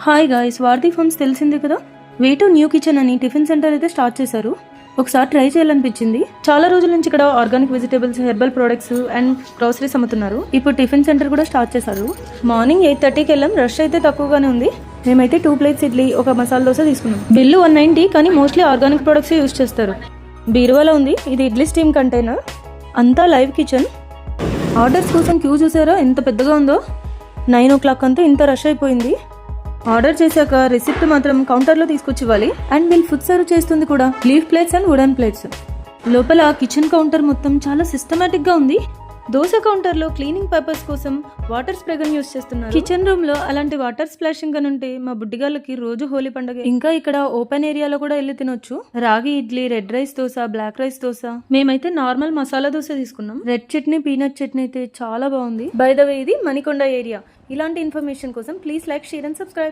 Hi guys వార్ది farms తెలిసింది కదా? వేటు న్యూ కిచెన్ అని టిఫిన్ సెంటర్ అయితే స్టార్ట్ చేశారు. ఒకసారి ట్రై చేయాలనిపించింది. చాలా రోజుల నుంచి ఇక్కడ organic vegetables herbal products and groceries అమ్ముతున్నారు. ఇప్పుడు టిఫిన్ సెంటర్ కూడా స్టార్ట్ చేశారు. మార్నింగ్ ఎయిట్ థర్టీకి వెళ్ళాం. రష్ అయితే తక్కువగానే ఉంది. మేమైతే టూ ప్లేట్స్ ఇడ్లీ ఒక మసాలా దోశ తీసుకున్నాం. బిల్లు వన్ నైంటీ కానీ మోస్ట్లీ ఆర్గానిక్ ప్రొడక్ట్స్ యూస్ చేస్తారు. బీరువాలో ఉంది. ఇది ఇడ్లీ స్టీమ్ కంటైనర్. అంతా లైవ్ కిచెన్. ఆర్డర్స్ కోసం క్యూ చూసారా? ఎంత పెద్దగా ఉందో? నైన్ ఓ క్లాక్ అంతా ఇంత రష్ అయిపోయింది. ఆర్డర్ చేశాక రిసిప్ట్ మాత్రం కౌంటర్లో తీసుకొచ్చి ఇవ్వాలి అండ్ వీళ్ళు ఫుడ్ సర్వ్ చేస్తుంది కూడా. Leaf plates and wooden plates. లోపల కిచెన్ కౌంటర్ మొత్తం చాలా సిస్టమేటిక్గా ఉంది. దోశ కౌంటర్లో క్లీనింగ్ పర్పస్ కోసం వాటర్ స్ప్రే గన్ యూస్ చేస్తున్నారు. కిచెన్ రూమ్లో అలాంటి వాటర్ స్ప్లాషింగ్ గన్ ఉంటే మా బుడ్డిగాళ్ళకి రోజు హోలీ పండుగ. ఇంకా ఇక్కడ ఓపెన్ ఏరియాలో కూడా వెళ్ళి తినొచ్చు. Ragi idli red rice dosa black rice dosa. మేమైతే నార్మల్ మసాలా దోశ తీసుకున్నాం. రెడ్ చట్నీ పీనట్ చట్నీ అయితే చాలా బాగుంది. బై ద వే ఇది మణికొండ ఏరియా. ఇలాంటి ఇన్ఫర్మేషన్ కోసం please like share and subscribe.